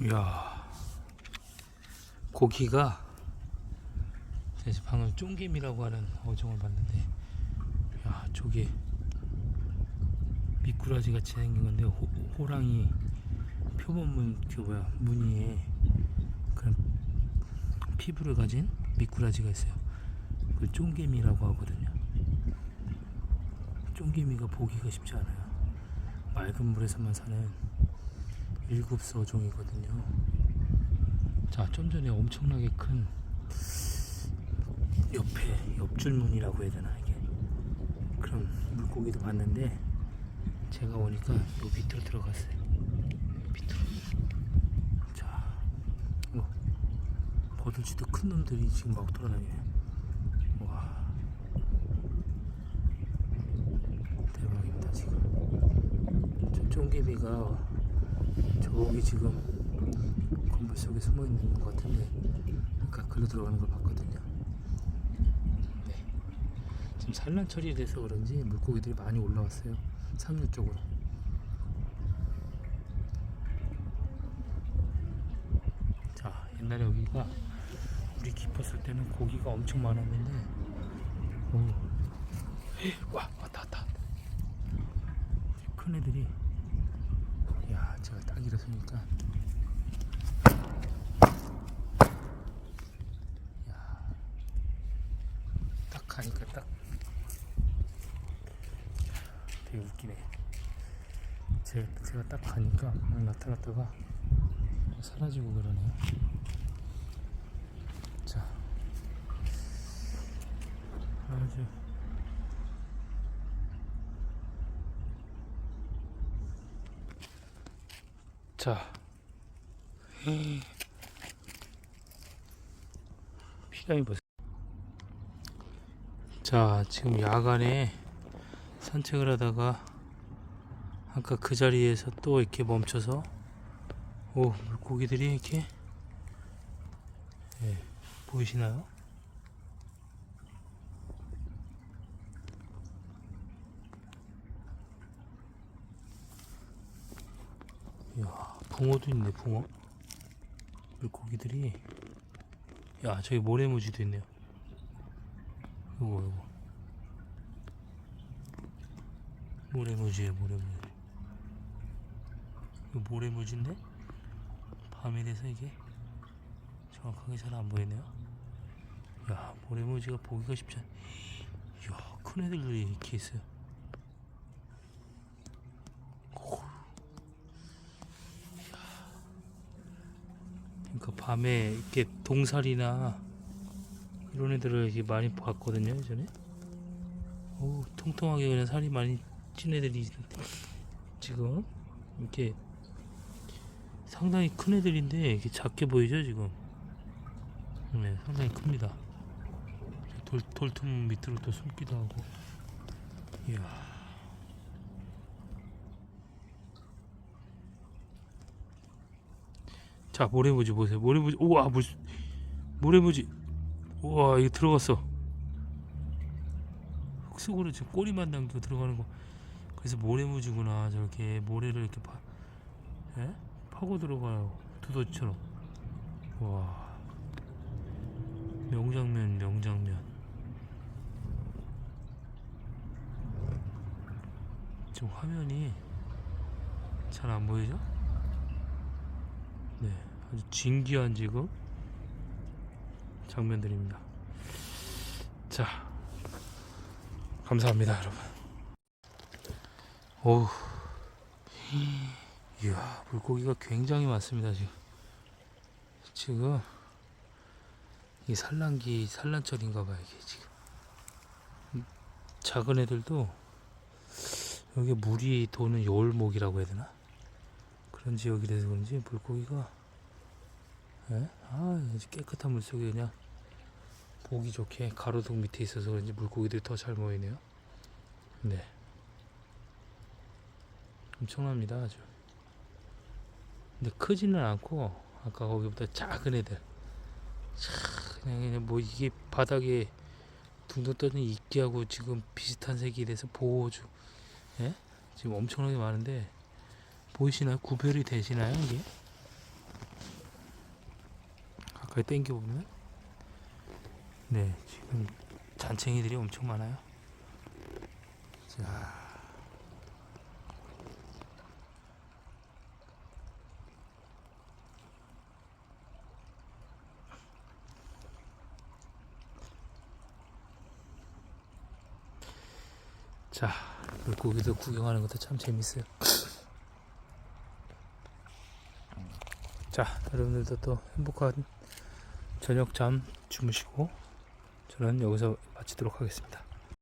이야 고기가 방금 쫑개미라고 하는 어종을 봤는데 야 저게 미꾸라지 같이 생긴 건데 호, 호랑이 표본문 그 뭐야 무늬에 그런 피부를 가진 미꾸라지가 있어요. 그 쫑개미라고 하거든요. 쫑개미가 보기가 쉽지 않아요. 맑은 물에서만 사는 일급서 어종이거든요. 자, 좀 전에 엄청나게 큰 옆에 옆줄무늬라고 해야 되나 이게 그런 물고기도 봤는데 제가 오니까 요 밑으로 들어갔어요. 밑으로. 자, 어, 버들치도 큰 놈들이 지금 막 돌아다니네. 와, 대박입니다 지금. 저 쫑개비가 저기 지금 건물 속에 숨어 있는 것 같은데 아까 글로 들어가는 걸 봤거든요. 네. 지금 산란철이 돼서 그런지 물고기들이 많이 올라왔어요. 상류 쪽으로. 자, 옛날에 여기가 우리 깊었을 때는 고기가 엄청 많았는데, 오, 와 왔다 왔다. 큰 애들이 야, 제가 딱 일어서니까. 야, 딱 가니까 딱. 되게 웃기네. 제가, 제가 딱 가니까 막 나타났다가 사라지고 그러네요. 자, 아주. 자, 피라미 보세요. 자, 지금 야간에 산책을 하다가 아까 그 자리에서 또 이렇게 멈춰서 오 물고기들이 이렇게 예, 보이시나요? 이야 붕어도 있네 붕어. 물고기들이? 야 저기 모래무지도 있네요. 요거 요거. 모래무지에 모래무지. 이거 모래무지인데? 밤이 돼서 이게 정확하게 잘 안 보이네요. 야 모래무지가 보기가 쉽지 않 이야 큰 애들이 이렇게 있어요 그러니까 밤에 이렇게 동살이나 이런 애들을 이렇게 많이 봤거든요 예전에. 오 통통하게 그냥 살이 많이 찐 애들이 지금 이렇게 상당히 큰 애들인데 이게 작게 보이죠 지금? 네 상당히 큽니다. 돌, 돌틈 밑으로 또 숨기도 하고. 이야 자 모래무지 보세요. 모래무지. 우와 물 모래무지. 우와 이거 들어갔어. 흙 속으로 지금 꼬리만 남겨 들어가는 거. 그래서 모래무지구나 저렇게 모래를 이렇게 파, 예? 파고 들어가요. 두더지처럼. 와. 명장면 명장면. 지금 화면이 잘 안 보이죠? 네 아주 진기한 지금 장면들입니다. 자 감사합니다 여러분. 어우 이야 물고기가 굉장히 많습니다 지금. 지금 이 산란기 산란철인가 봐요 이게 지금. 이 작은 애들도 여기 물이 도는 여울목이라고 해야 되나? 그런 지역이라서 그런지 물고기가 예? 아 깨끗한 물 속에 그냥 보기 좋게 가로등 밑에 있어서 그런지 물고기들이 더 잘 모이네요 네 엄청납니다 아주 근데 크지는 않고 아까 거기보다 작은 애들 참 그냥, 그냥 뭐 이게 바닥에 둥둥 떠는 이끼하고 지금 비슷한 색이 돼서 보호주 예? 지금 엄청나게 많은데 보이시나요? 구별이 되시나요 이게? 가까이 당겨 보면 네 지금 잔챙이들이 엄청 많아요. 자. 자, 물고기도 구경하는 것도 참 재밌어요. 자, 여러분들도 또 행복한 저녁 잠 주무시고 저는 여기서 마치도록 하겠습니다.